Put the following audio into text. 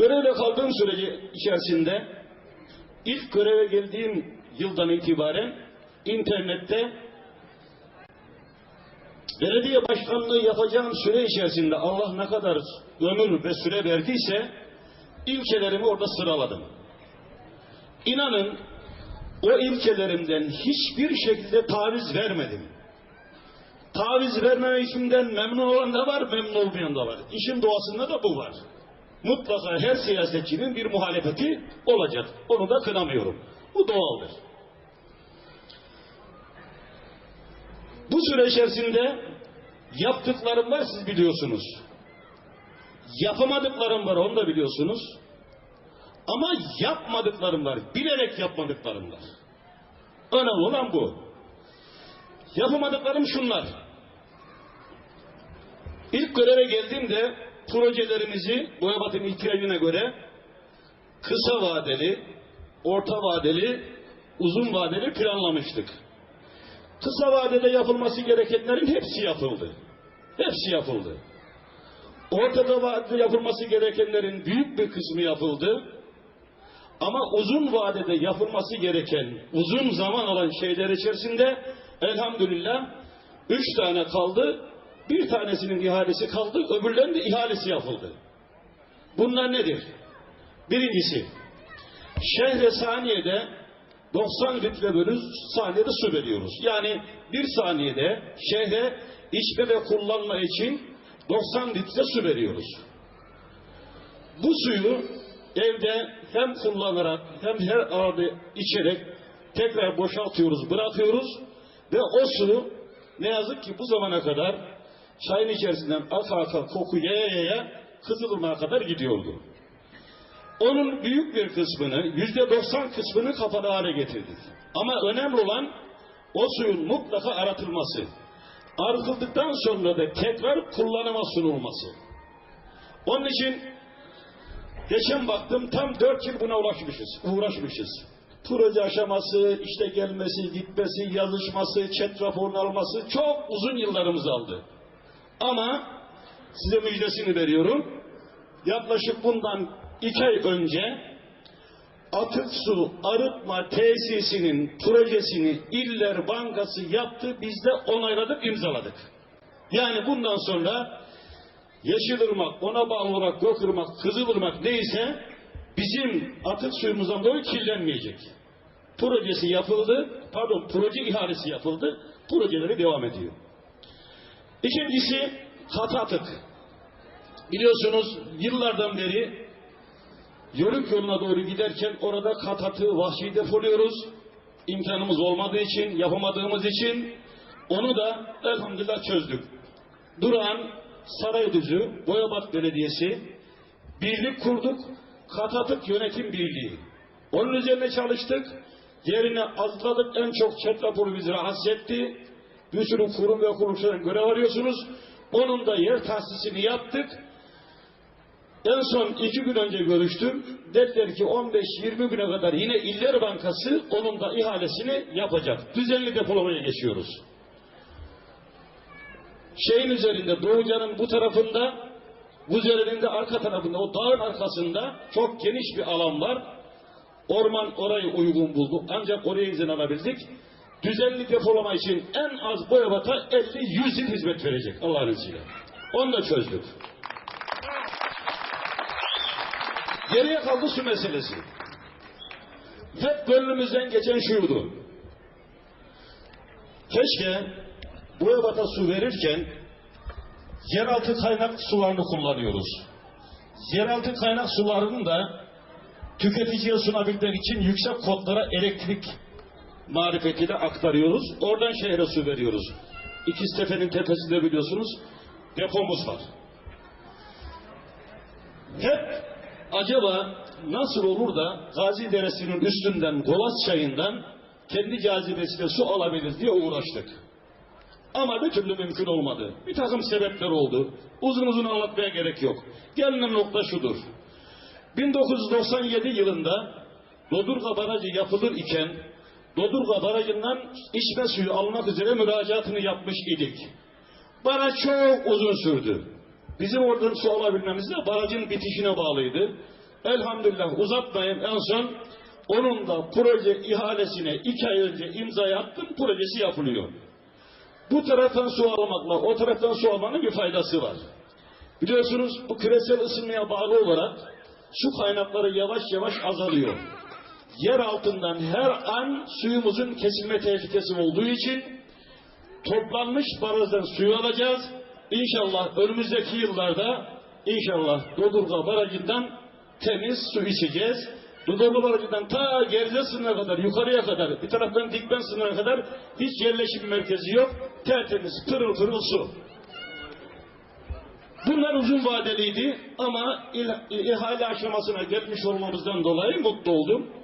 Görevle kaldığım süreci içerisinde ilk göreve geldiğim yıldan itibaren internette belediye başkanlığı yapacağım süre içerisinde Allah ne kadar ömür ve süre verdiyse ilçelerimi orada sıraladım. İnanın o ilkelerimden hiçbir şekilde taviz vermedim. Taviz vermeme işimden memnun olan da var, memnun olmayan da var. İşin doğasında da bu var. Mutlaka her siyasetçinin bir muhalefeti olacak. Onu da kınamıyorum. Bu doğaldır. Bu süre içerisinde yaptıklarım var siz biliyorsunuz. Yapamadıklarım var onu da biliyorsunuz. Ama yapmadıklarım var. Bilerek yapmadıklarım var. Önemli olan bu. Yapamadıklarım şunlar. İlk göreve geldiğimde projelerimizi Boyabat'ın ihtiyacına göre kısa vadeli, orta vadeli, uzun vadeli planlamıştık. Kısa vadede yapılması gerekenlerin hepsi yapıldı. Hepsi yapıldı. Ortada vadede yapılması gerekenlerin büyük bir kısmı yapıldı. Ama uzun vadede yapılması gereken, uzun zaman alan şeyler içerisinde elhamdülillah üç tane kaldı. Bir tanesinin ihalesi kaldı, öbürlerinin de ihalesi yapıldı. Bunlar nedir? Birincisi, şehre saniyede 90 litre bölü saniyede su veriyoruz. Yani bir saniyede şehre içme ve kullanma için 90 litre su veriyoruz. Bu suyu evde hem kullanarak hem her arada içerek tekrar boşaltıyoruz, bırakıyoruz ve o su ne yazık ki bu zamana kadar çayın içerisinden aka aka koku yaya yaya Kızılırmak'a kadar gidiyordu. Onun büyük bir kısmını, yüzde doksan kısmını kapalı hale getirdik. Ama önemli olan o suyun mutlaka aratılması. Arıtıldıktan sonra da tekrar kullanıma sunulması. Onun için geçen baktım tam dört yıl buna ulaşmışız, uğraşmışız. Proje aşaması, işte gelmesi, gitmesi, yazışması, chat raporunu alması çok uzun yıllarımızı aldı. Ama size müjdesini veriyorum. Yaklaşık bundan iki ay önce atık su arıtma tesisinin projesini İller Bankası yaptı. Biz de onayladık, imzaladık. Yani bundan sonra Yeşilırmak, ona bağlı olarak Gökırmak, Kızılırmak neyse bizim atık suyumuzdan dolayı kirlenmeyecek. Projesi yapıldı, pardon proje ihalesi yapıldı, projeleri devam ediyor. İkincisi katı atık. Biliyorsunuz yıllardan beri Yörük yoluna doğru giderken orada kat atığı vahşi depoluyoruz. İmkanımız olmadığı için, yapamadığımız için onu da elhamdülillah çözdük. Durağan, Sarayüzü, Boyabat Belediyesi birlik kurduk. Kat atık yönetim birliği. Onun üzerine çalıştık. Yerine azladık. En çok chat raporu bizi rahatsız etti. Bir sürü kurum ve kuruluşların görev arıyorsunuz. Onun da yer tahsisini yaptık. En son iki gün önce görüştüm. Dediler ki 15-20 güne kadar yine İller Bankası onun da ihalesini yapacak. Düzenli depolamaya geçiyoruz. Şeyin üzerinde, Doğucan'ın bu tarafında, bu üzerinde arka tarafında, o dağın arkasında çok geniş bir alan var. Orman orayı uygun buldu. Ancak oraya izin alabildik. Düzenli depolama için en az Boyabat'a 50-100 yıl hizmet verecek Allah'ın izniyle. Onu da çözdük. Geriye kaldı su meselesi. Hep gönlümüzden geçen şuydu. Keşke Boyabat'a su verirken yeraltı kaynak sularını kullanıyoruz. Yeraltı kaynak sularını da tüketiciye sunabilmek için yüksek kodlara elektrik marifetiyle aktarıyoruz. Oradan şehre su veriyoruz. İkiztepe'nin tepesinde biliyorsunuz depomuz var. Hep acaba nasıl olur da Gazi Deresi'nin üstünden Golas çayından kendi cazibesiyle su alabiliriz diye uğraştık. Ama bir türlü mümkün olmadı. Bir takım sebepler oldu. Uzun uzun anlatmaya gerek yok. Gelinen nokta şudur. 1997 yılında Dodurga Barajı yapılır iken Dodurga Barajı'ndan içme suyu almak üzere müracaatını yapmış idik. Baraj çok uzun sürdü. Bizim oradan su alabilmemiz de barajın bitişine bağlıydı. elhamdülillah uzatmayayım en son onun da proje ihalesine iki ay önce imzayı attım projesi yapılıyor. Bu taraftan su almakla o taraftan su almanın bir faydası var. Biliyorsunuz bu küresel ısınmaya bağlı olarak su kaynakları yavaş yavaş azalıyor. Yer altından her an suyumuzun kesilme tehlikesi olduğu için toplanmış barajdan suyu alacağız. İnşallah önümüzdeki yıllarda inşallah Dodurga Barajı'ndan temiz su içeceğiz. Dodurga Barajı'ndan ta Gerze sınırına kadar, yukarıya kadar, bir taraftan Dikmen sınırına kadar hiç yerleşim merkezi yok. Tertemiz, pırıl pırıl su. Bunlar uzun vadeliydi ama ihale aşamasına gelmiş olmamızdan dolayı mutlu oldum.